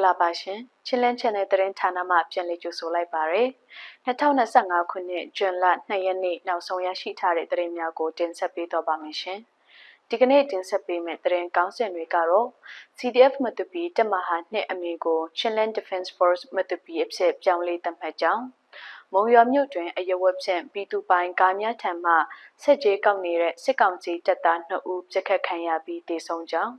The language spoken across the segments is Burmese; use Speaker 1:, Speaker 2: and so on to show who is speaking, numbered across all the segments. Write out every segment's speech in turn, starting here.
Speaker 1: ္ဂလာပါရှင်ချင်းလန်း channel သတင်းဌာနမှပြန်လည်ကြိုဆိုလိုက်ပါရယ်2025ခုနှစ်ဇွန်လ2ရက်နေ့နောက်ဆုံးရရှိထားတဲ့သတင်းများကိုတင်ဆက်ပေးတော့ပါမယ်ရှင်ဒီကနေ့တင်ဆက်ပေးမယ့်သတင်းကောင်းစဉ်တွေကတော့ CDF မတူပီတမဟာနှစ်အမည်ကို Chinland Defense Force မတူပီအဖြစ်ပြောင်းလဲသတ်မှတ်ကြောင်းမုံရွာမြို့တွင်အယဝက်ဖြင့်ပြည်သူပိုင်ကားများထံမှဆက်ကြေးကောက်နေတဲ့စစ်ကောင်စီတပ်သား2ဦးပြစ်ခတ်ခံရပြီးတေဆုံးကြောင်း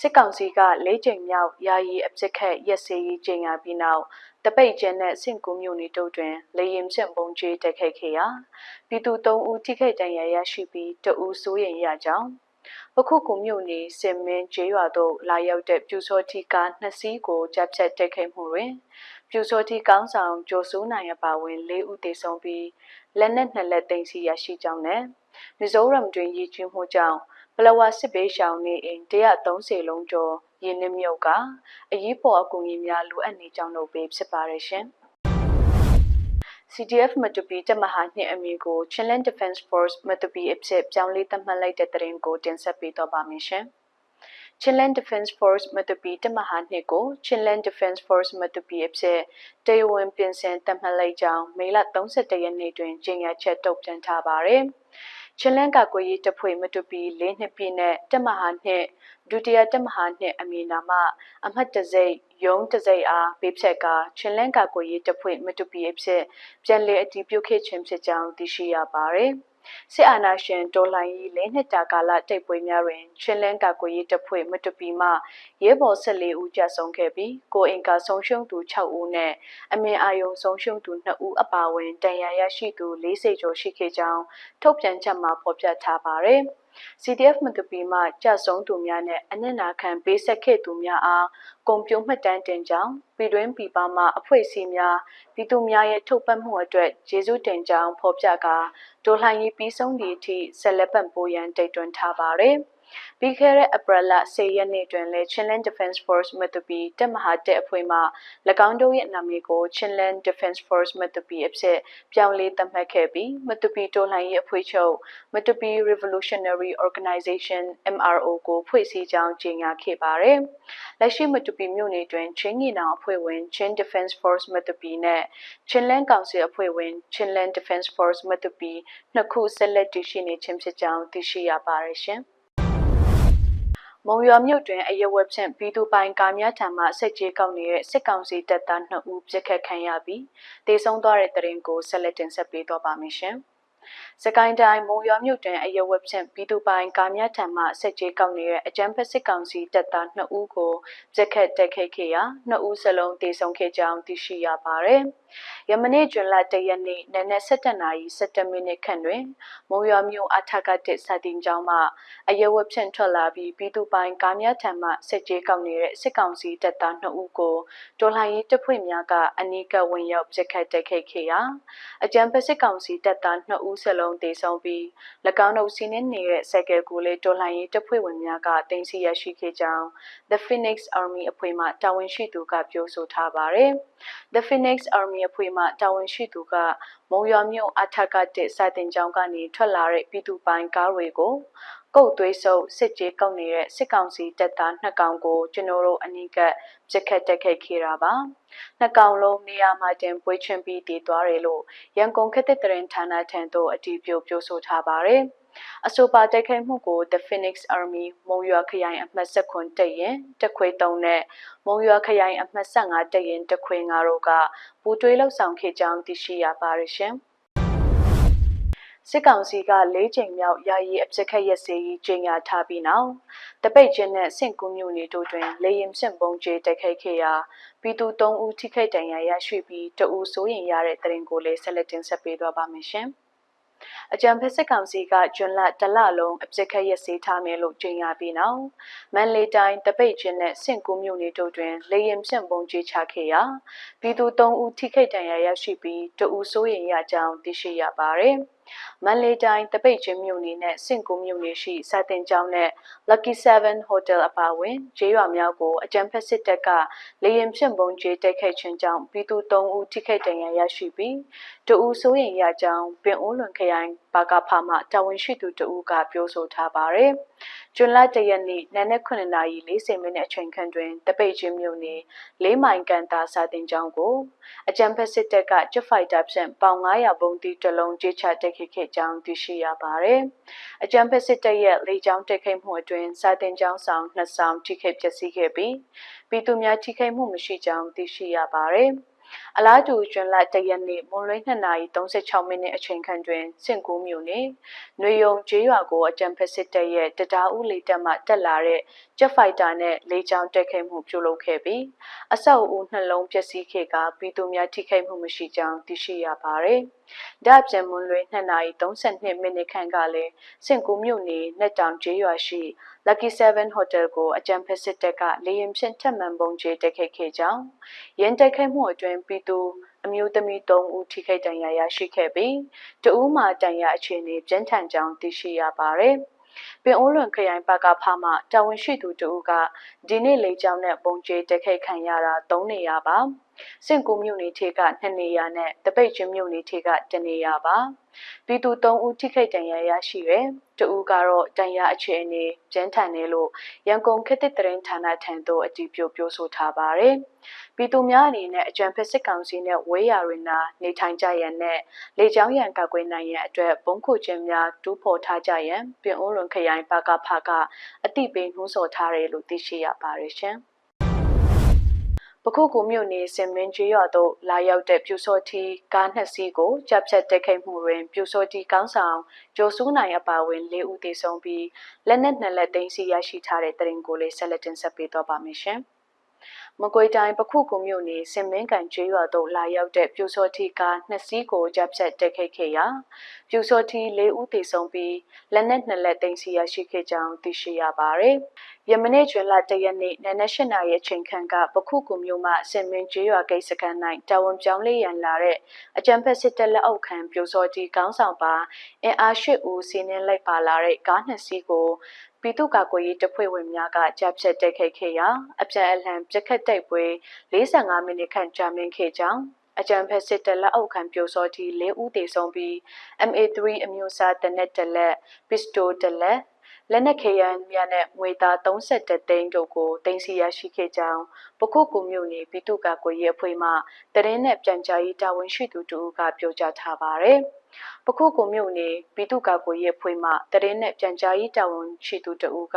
Speaker 1: စစ်ကောင်စီက၄ချိန်မြောက်ယာယီအပြစ်ခတ်ရက်စေးရေးချိန်ရပြီးနောက်တပိတ်ကျင်းနဲ့စင်ကူမြို့နယ်တို့တွင်လေရင်ဖြင့်ပုံကျဲတက်ခဲ့ခဲ့ရာပြည်သူ၃ဦးထိခိုက်ဒဏ်ရာရရှိပြီးတဦးစိုးရိမ်ရကြောင်းပခုကူမြို့နယ်စင်မင်းကျေးရွာသို့လာရောက်တဲ့ပြူစောတိကားနှစ်စီးကိုចាប់ဖြတ်တိုက်ခိုက်မှုတွင်ပြူစောတိကောင်းဆောင်ဂျိုဆိုးနိုင်အပါဝင်၄ဦးသေဆုံးပြီးလက်နက်နှစ်လက်သိမ်းဆီးရရှိကြောင်းနဲ့မီဇိုရမ်တွင်ရည်ကြီးမှုကြောင့် ပလဝစစ်ဘေးရှောင်နေအိမ်130လုံးကျော်ရင်းနှမြုပ်ကအရေးပေါ်အကူအညီများလိုအပ်နေကြောင်းတို့ပဲဖြစ်ပါရရှင်။ CDF မတူပီတမဟာနှင့်အမည်ကို Chinland Defense Force မတူပီအဖြစ်ပြောင်းလဲသတ်မှတ်လိုက်တဲ့သတင်းကိုတင်ဆက်ပေးတော့ပါမယ်ရှင်။ Chinland Defense Force မတူပီတမဟာနှစ်ကို Chinland Defense Force မတူပီအဖြစ်တရားဝင်ပြင်ဆင်သတ်မှတ်လိုက်ကြောင်းမေလ31ရက်နေ့တွင်ကြေညာချက်ထုတ်ပြန်ထားပါတယ်။ ချင်းလန်းကာကွယ်ရေးတပ်ဖွဲ့မတူပီ၄နှစ်ပြည့်နဲ့တပ်မဟာနှစ်ဒုတိယတပ်မဟာနှစ်အမည်နာမအမှတ်တစိတ်ရုံးတစိတ်အားပေးဖြက်ကချင်းလန်းကာကွယ်ရေးတပ်ဖွဲ့မတူပီအဖြစ်ပြန်လည်အတည်ပြုခဲ့ခြင်းဖြစ်ကြောင်းသိရှိရပါတယ်။ စစ်အာဏာရှင်တော်လှန်ရေးလေးနှစ်တာကာလတိုက်ပွဲများတွင်ချင်းလန်းကာကွယ်ရေးတပ်ဖွဲ့မတူပီမှရဲဘော်14ဦးကြာဆုံးခဲ့ပြီးကိုအင်ကာဆုံးရှုံးသူ6ဦးနဲ့အမင်အာယုံဆုံးရှုံးသူ2ဦးအပါအဝင်တန်ရာရရှိသူ40ကျော်ရှိခဲ့ကြောင်းထုတ်ပြန်ချက်မှာဖော်ပြထားပါတယ်။ CDF မတူပီမှကြဆုံးသူများနဲ့အနစ်နာခံပေးဆက်ခဲ့သူများအားဂုံပြုံးမှတ်တမ်းတင်ကြောင်းပြည်တွင်းပြည်ပမှအဖွဲ့အစည်းများပြည်သူများရဲ့ထုတ်ပတ်မှုအတွက်ကျေးဇူးတင်ကြောင်းဖော်ပြကာဒေါ်လှန်ရေးပြီးဆုံးသည့်အထိဆက်လက်ပံ့ပိုးရန်တိုက်တွန်းထားပါတယ်။ ပြီးခဲ့တဲ့ April လ10ရက်နေ့တွင်လည်း Chinland Defense Force မတူပီတပ်မဟာတပ်အဖွဲ့မှ၎င်းတို့ရဲ့နာမည်ကို Chinland Defense Force မတူပီအဖြစ်ပြောင်းလဲသတ်မှတ်ခဲ့ပြီးမတူပီတော်လှန်ရေးအဖွဲ့ချုပ်မတူပီ Revolutionary Organization MRO ကိုဖွဲ့စည်းကြောင်းကြေညာခဲ့ပါတယ်။လက်ရှိမတူပီမြို့နယ်တွင်ချင်းငီနောင်အဖွဲ့ဝင် Chin Defense Force မတူပီနဲ့ Chinland Council အဖွဲ့ဝင် Chinland Defense Force မတူပီနှစ်ခုဆက်လက်တည်ရှိနေခြင်းဖြစ်ကြောင်းသိရှိရပါတယ်ရှင်။ မုံရွာမြို့တွင်အရက်ဝက်ဖြင့်ပြည်သူပိုင်ကားများထံမှဆက်ကြေးကောက်နေတဲ့စစ်ကောင်စီတပ်သား2ဦးပြစ်ခတ်ခံရပြီးတေဆုံးသွားတဲ့တရင်ကိုဆက်လက်တင်ဆက်ပေးတော့ပါမယ်ရှင်။ စကိုင်းတိုင်းမုံရွာမြို့တွင်အရက်ဝက်ဖြင့်ပြည်သူပိုင်ကားများထံမှဆက်ကြေးကောက်နေတဲ့အကြမ်းဖက်စစ်ကောင်စီတပ်သား2ဦးကိုပြစ်ခတ်တိုက်ခိုက်ခဲ့ရာ2ဦးစလုံးတေဆုံးခဲ့ကြောင်းသိရှိရပါတယ်။ယမနေ့ဇွန်လ၁ရက်နေ့နနက်7:17နာရီ17မိနစ်ခန့်တွင်မုံရွာမြို့အထက်ကတစ်စာတင်ကျောင်းမှအယဝဖြန့်ထွက်လာပြီးပြည်သူပိုင်ကားများထံမှစစ်ကြေးကောက်နေတဲ့စစ်ကောင်စီတပ်သား2ဦးကိုတော်လှန်ရေးတပ်ဖွဲ့များကအနီးကပ်ဝင်ရောက်ပစ်ခတ်တိုက်ခိုက်ခဲ့ရာအကြံဖက်စစ်ကောင်စီတပ်သား2ဦးစလုံးတေဆုံးပြီး၎င်းတို့စီးနင်းနေတဲ့စက်ကယ်ကိုလည်းတော်လှန်ရေးတပ်ဖွဲ့ဝင်များကတင်စီရရှိခဲ့ကြောင်း The Phoenix Army အဖွဲ့မှတာဝန်ရှိသူကပြောဆိုထားပါတယ်။ The Phoenix Army ရေးအဖွဲ့မှတာဝန်ရှိသူကမုံရွာမြို့အထက်ကတစ်စာတင်ကျောင်းကနေထွက်လာတဲ့ပြည်သူပိုင်ကားတွေကို ကုတ်သွေးဆုပ်စစ်ကြေးကောက်နေတဲ့စစ်ကောင်စီတပ်သားနှစ်ကောင်ကိုကျွန်တော်တို့အနီးကပ်ပြစ်ခတ်တက်ခဲ့ခဲ့တာပါနှစ်ကောင်လုံးနေရာမှာတင်ပွေးချွင်းပြီးတည်သွားတယ်လို့ရန်ကုန်ခေတ်သစ်တရင်ဌာနထံသို့အတည်ပြုပြောဆိုထားပါတယ်။အဆိုပါတိုက်ခိုက်မှုကို The Phoenix Army မုံရွာခရိုင်အမှတ်7တပ်ရင်တခွေ3နဲ့မုံရွာခရိုင်အမှတ်15တပ်ရင်တခွေ9တို့ကပူးတွဲလှုပ်ဆောင်ခဲ့ကြောင်းသိရှိရပါတယ်ရှင်။ စစ်ကောင်စီက၄ချိန်မြောက်ယာယီအပြစ်ခတ်ရက်စေးကြီးကြေညာထားပြီးနောက်တပိတ်ချင်းနဲ့စင့်ကူးမျိုးနေတို့တွင်လေရင်ဆင့်ပုံကျဲတိုက်ခိုက်ခဲ့ရာပြည်သူ၃ဦးထိခိုက်ဒဏ်ရာရရှိပြီးတဦးစိုးရင်ရတဲ့တရင်ကိုလည်းဆက်လက်တင်ဆက်ပေးသွားပါမယ်ရှင်။အကြံဖက်စစ်ကောင်စီကဂျွန်လတလလုံးအပြစ်ခတ်ရစေးထားမယ်လို့ကြေညာပြီးနောက်မန်လေးတိုင်းတပိတ်ချင်းနဲ့စင့်ကူးမြို့နယ်တို့တွင်လေရင်ဖြန့်ပုံကြီးချခဲ့ရာပြည်သူ၃ဦးထိခိုက်ဒဏ်ရာရရှိပြီးတဦးစိုးရိမ်ရကြောင်းသိရှိရပါတယ်။ မန်လေးတိုင်းတပိတ်ချင်းမြို့နယ်နဲ့စင်ကူမြို့နယ်ရှိစာတင်ကျောင်းနဲ့ Lucky 7 Hotel အပါအဝင်ဂျေးရွာများကိုအကြံဖက်စစ်တပ်ကလေရင်ဖြင့်ပုံကျဲတိုက်ခိုက်ခြင်းကြောင့်ပြည်သူ၃ဦးထိခိုက်ဒဏ်ရာရရှိပြီးတဦးစိုးရိမ်ရကြောင်းပင်အိုးလွန်ခရိုင်ပါကဖမှတာဝန်ရှိသူတဦးကပြောဆိုထားပါတယ်။ကျွန်းလတရက်နေ့နနက်9နာရီ40မိနစ်အချိန်ခန့်တွင်တပိတ်ချင်းမြို့နယ်လေးမိုင်ကန်တာစာတင်ကျောင်းကိုအကြံဖက်စစ်တပ်ကဂျက်ဖိုက်တာဖြင့်ပေါင်900ဘုံတီတစ်လုံးကြေချတက်ခိခဲ့ကြောင်းသိရှိရပါတယ်။အကြံဖက်စစ်တပ်ရဲ့လေကြောင်းတက်ခိမှုအတွင်းစာတင်ကျောင်းဆောင်နှစ်ဆောင်ထိခိုက်ပျက်စီးခဲ့ပြီးပြည်သူများထိခိုက်မှုမရှိကြောင်းသိရှိရပါတယ်။ အလားတူကျွန်းလတရက်နေ့မွန်လွဲ2:36မိနစ်အချိန်ခန့်တွင်စင်ကူးမြို့နယ်နွေယုံကျေးရွာကိုအကြံဖက်စစ်တပ်ရဲ့တတားဦးလေတပ်မှတက်လာတဲ့ဂျက်ဖိုက်တာနဲ့လေကြောင်းတိုက်ခိုက်မှုပြုလုပ်ခဲ့ပြီးအဆောက်အဦနှလုံးပျက်စီးခဲ့ကပြည်သူများထိခိုက်မှုမရှိကြောင်းသိရှိရပါတယ်။ဒါ့အပြင်မွန်လွဲ2:32မိနစ်ခန့်ကလည်းစင်ကူးမြို့နယ်နှစ်တောင်ကျေးရွာရှိ Lucky 7 Hotel ကိုအကြံဖက်စစ်တပ်ကလေရင်ဖြင့်ထပ်မံပုံကျဲတိုက်ခိုက်ခဲ့ကြောင်းရန်တိုက်ခိုက်မှုအတွင်းပြည်သူအမျိုးသမီး3ဦးထိခိုက်ဒဏ်ရာရရှိခဲ့ပြီးတဦးမှာဒဏ်ရာအခြေအနေပြင်းထန်ကြောင်းသိရှိရပါတယ်။ပင်အိုးလွန်ခရိုင်ပါကဖာမှတာဝန်ရှိသူတဦးကဒီနေ့လေကြောင်းနဲ့ပုံကျဲတက်ခိုက်ခံရတာ၃နေရာပါ။စင်ကူမြို့နယ်ထေက2နေရာနဲ့တပိတ်ချင်းမြို့နယ်ထေက1နေရာပါ။ပြည်သူ3ဦးထိခိုက်ဒဏ်ရာရရှိတယ်။တဦးကတော့ဒဏ်ရာအခြေအနေကျန်းထန်တယ်လို့ရန်ကုန်ခေတ်သစ်သတင်းဌာနထံသို့အတည်ပြုပြောဆိုထားပါတယ်။ပြည်သူများအနေနဲ့အကြံဖက်စစ်ကောင်စီနဲ့ဝေးရာတွင်သာနေထိုင်ကြရန်နဲ့လေကြောင်းရန်ကာကွယ်နိုင်ရန်အတွက်ဘုံခုခြင်းများတူးဖော်ထားကြရန်ပြင်ဦးလွန်ခရိုင်ပါကဖကအတိပေးနှိုးဆော်ထားတယ်လို့သိရှိရပါတယ်ရှင်။ပခုကူမြို့နယ်စင်မင်းကျွော်သို့လာရောက်တဲ့ပြူစောတီကားနှစ်စီးကိုကြပ်ဖြတ်တိုက်ခိုက်မှုတွင်ပြူစောတီကောင်းဆောင်ဂျိုဆူးနိုင်အပါအဝင်၄ဦးသေဆုံးပြီးလက်နက်နှစ်လက်သိမ်းဆည်းရရှိထားတဲ့တရင်ကိုလေးဆက်လက်တင်ဆက်ပေးတော့ပါမယ်ရှင်။ မကွေးတိုင်းပခုကူမြို့နယ်စင်မင်းကန်ကျွော်သို့လာရောက်တဲ့ပြူစောတီကားနှစ်စီးကိုကြပ်ဖြတ်တိုက်ခိုက်ခဲ့ရာပြူစောတီ၄ဦးသေဆုံးပြီးလက်နက်နှစ်လက်သိမ်းဆည်းရရှိခဲ့ကြောင်းသိရှိရပါတယ်။ယမနေ့ကျွလတရက်နေ့နနက်၈နာရီအချိန်ခန့်ကပခုကူမြို့မှစင်မင်းကျွော်ဂိတ်စခန်း၌တာဝန်ပြောင်းလေးရန်လာတဲ့အကြံဖက်စစ်တပ်လက်အောက်ခံပြူစောတီကောင်းဆောင်ပါအင်အားရှိဦးစီးနှင်းလိုက်ပါလာတဲ့ကားနှစ်စီးကို ပြည်သူ့ကာကွယ်ရေးတပ်ဖွဲ့ဝင်များကကြားဖြတ်တိုက်ခိုက်ခဲ့ရာအပြန်အလှန်ပြက်ခတ်တိုက်ပွဲ45မိနစ်ခန့်ကြာမြင့်ခဲ့ကြောင်းအကြံဖက်စစ်တပ်လက်အောက်ခံပြိုစောတီ၄ဦးသေဆုံးပြီး MA3 အမျိုးအစားတနက်တလက်ပစ္စတိုတလက်လက်နက်ခဲယမ်းများနဲ့ငွေသား32သိန်းတို့ကိုတင်စီရရှိခဲ့ကြောင်းပခုတ်ကူမြို့နယ်ပြည်သူ့ကာကွယ်ရေးအဖွဲ့မှတရင်နဲ့ပြန်ကြားရေးတာဝန်ရှိသူတို့ကပြောကြားထားပါတယ်။ ပခုတ်ကူမြို့နယ်ပြည်သူ့ကာကွယ်ရေးအဖွဲ့မှတရင်နဲ့ပြန်ကြားရေးတာဝန်ရှိသူတဦးက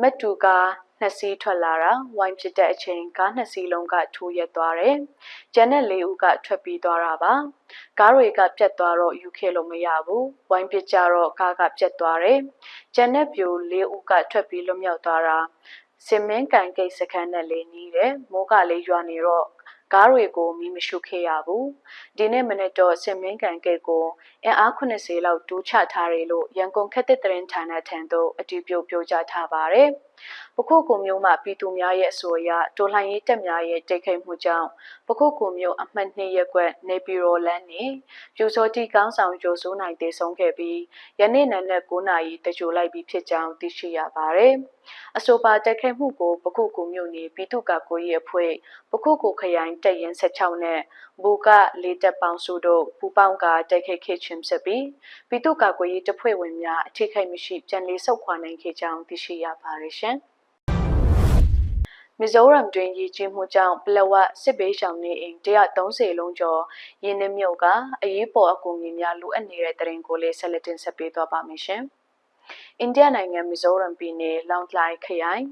Speaker 1: မက်တူကာနှစ်စီးထွက်လာတာဝိုင်းဖြစ်တဲ့အချိန်ကားနှစ်စီးလုံးကထိုးရက်သွားတယ်။ကျန်တဲ့လေးဦးကထွက်ပြေးသွားတာပါ။ကားတွေကပြတ်သွားတော့ယူခဲ့လို့မရဘူး။ဝိုင်းပစ်ကြတော့ကားကပြတ်သွားတယ်။ကျန်တဲ့ပြိုလေးဦးကထွက်ပြေးလွတ်မြောက်သွားတာစင်မင်းကန်ကိတ်စခန်းနဲ့လေးနီးတယ်။မိုးကလေးရွာနေတော့ ကားတွေကိုမီးမရှို့ခဲ့ရဘူး။ဒီနေ့မနေ့တော့စင်မင်းကန်ကိတ်ကိုအင်အား80လောက်တိုးချထားတယ်လို့ရန်ကုန်ခက်တဲ့တရင်ဌာနထံသို့အတည်ပြုပြောကြားထားပါတယ်။ပခုတ်ကူမျိုးမှပြည်သူများရဲ့အဆိုအရတော်လှန်ရေးတပ်များရဲ့တိုက်ခိုက်မှုကြောင့်ပခုတ်ကူမျိုးအမှတ်2ရက်ကွက်နေပြည်တော်လမ်းနဲ့ပြူစောတိကောင်းဆောင်ကျိုးစိုးနိုင်တည်ဆုံးခဲ့ပြီးယနေ့နံနက်9နာရီတကြိုလိုက်ပြီးဖြစ်ကြောင်းသိရှိရပါတယ်။အဆိုပါတိုက်ခိုက်မှုကိုပခုတ်ကူမျိုးနေပြည်သူ့ကာကွယ်ရေးအဖွဲ့ပခုတ်ကူခရိုင်တပ်ရင်း16နဲ့ဘူကလေးတပ်ပေါင်းစုတို့ပူပေါင်းကတိုက်ခိုက်ခဲ့ခြင်းဖြစ်ပြီးပြည်သူ့ကာကွယ်ရေးတပ်ဖွဲ့ဝင်များအထိခိုက်မရှိပြန်လည်ဆုတ်ခွာနိုင်ခဲ့ကြောင်းသိရှိရပါတယ်ရှင်။မီဇိုရမ်တွင်ရေကြီးမှုကြောင့်ပလဝစစ်ဘေးရှောင်နေအိမ်130လုံးကျော်ရင်းနှမြုပ်ကအရေးပေါ်အကူအညီများလိုအပ်နေတဲ့တရင်ကိုလေးဆက်လက်တင်ဆက်ပေးသွားပါမယ်ရှင်။ အိန္ဒိယနိုင်ငံမီဇိုရမ်ပြည်နယ်လောင်တလိုက်ခရိုင်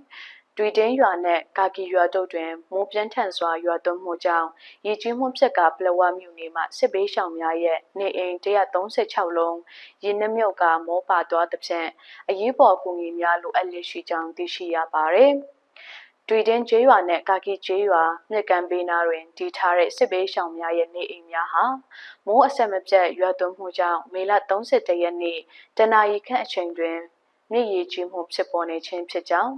Speaker 1: တွေ့တင်းရွာနဲ့ကာကီရွာတို့တွင်မိုးပြင်းထန်စွာရွာသွန်းမှုကြောင့်ရေကြီးမှုဖြစ်ကပလဝမြို့နယ်မှစစ်ဘေးရှောင်များရဲ့နေအိမ်136လုံးရေနှမြုပ်ကမောပါသွားသဖြင့်အရေးပေါ်အကူအညီများလိုအပ်လျက်ရှိကြောင်းသိရှိရပါသည်။ တွေ့တင်းကျေးရွာနဲ့ကာကီကျေးရွာမြစ်ကမ်းဘေးနားတွင်တည်ထားတဲ့စစ်ဘေးရှောင်များရဲ့နေအိမ်များဟာမိုးအဆက်မပြတ်ရွာသွန်းမှုကြောင့်မေလ31ရက်နေ့တနအီခန့်အချိန်တွင် မြစ်ရေကြီးမှုဖြစ်ပေါ်နေခြင်းဖြစ်ကြောင်း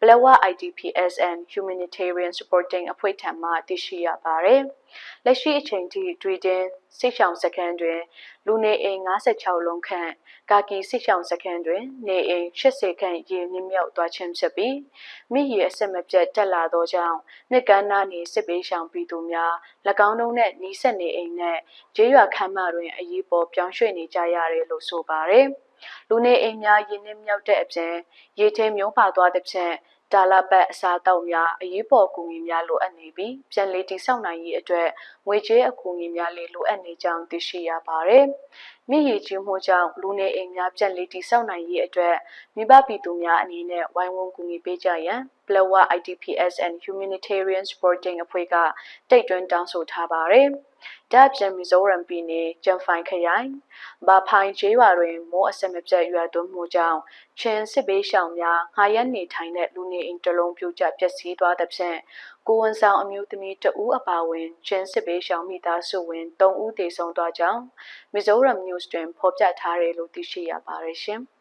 Speaker 1: ပလဝ IDPS and Humanitarian Supporting အဖွဲ့ထံမှသိရှိရပါတယ်။လက်ရှိအချိန်ထိတွေ့တင်စိတ်ဆောင်စခန်းတွင် လူနေအိမ်56လုံးခန့်ကာကီစိတ်ဆောင်စခန်းတွင်နေအိမ်80ခန့်ရေမြင့်မြောက်သွားခြင်းဖြစ်ပြီးမြစ်ရေအဆက်မပြတ်တက်လာသောကြောင့်မြစ်ကမ်းနားနေစစ်ပေးရှောင်ပြည်သူများ၎င်းတို့နှင့်နီးစပ်နေအိမ်နှင့်ကျေးရွာခမ်းမတွင်အရေးပေါ်ပြောင်းရွှေ့နေကြရတယ်လို့ဆိုပါတယ်။ လူနေအိမ်များရင်းနှီးမြောက်တဲ့အပြင်ရေထဲမြုံပါသွားသဖြင့်တာလပတ်အစားတောက်များအရေးပေါ်ကူညီများလိုအပ်နေပြီးပြန်လည်တည်ဆောက်နိုင်ရေးအတွက်ငွေကြေးအကူအညီများလည်းလိုအပ်နေကြောင်းသိရှိရပါတယ်။မိရီကြီးမှုကြောင့်လူနေအိမ်များပြန်လည်တည်ဆောက်နိုင်ရေးအတွက်မိဘပြည်သူများအနေနဲ့ဝိုင်းဝန်းကူညီပေးကြရန် Blower IDPS and Humanitarian Supporting အဖွဲ့ကတိတ်တွင်းတောင်းဆိုထားပါတယ်။ ဒါ့အပြင်မီဇိုရမ်ပြည်နယ်ကျန်ဖိုင်ခရိုင်ဘာဖိုင်ကျေးရွာတွင်မိုးအဆက်မပြတ်ရွာသွန်းမှုကြောင့်ချင်းစစ်ဘေးရှောင်များငှားရမ်းနေထိုင်တဲ့လူနေအိမ်တစ်လုံးပြိုကျပျက်စီးသွားသဖြင့်ကိုဝန်ဆောင်အမျိုးသမီးတဦးအပါအဝင်ချင်းစစ်ဘေးရှောင်မိသားစုဝင်3ဦးသေဆုံးသွားကြောင်းမီဇိုရမ် News တွင်ဖော်ပြထားတယ်လို့သိရှိရပါတယ်ရှင်။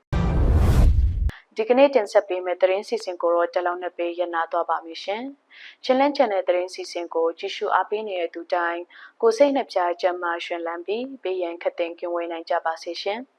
Speaker 1: ဒီကနေ့တင်ဆက်ပေးမယ့်သတင်းစီစဉ်ကိုတော့တလောင်းနဲ့ပေးရနာသွားပါမယ်ရှင်။ချင်းလန်းချန်တဲ့သတင်းစီစဉ်ကိုကြည့်ရှုအားပေးနေတဲ့သူတိုင်းကိုစိတ်နှပြချမ်းမှရှင်လန်းပြီးဘေးရန်ခတ်သိမ်းကင်းဝေးနိုင်ကြပါစေရှင်။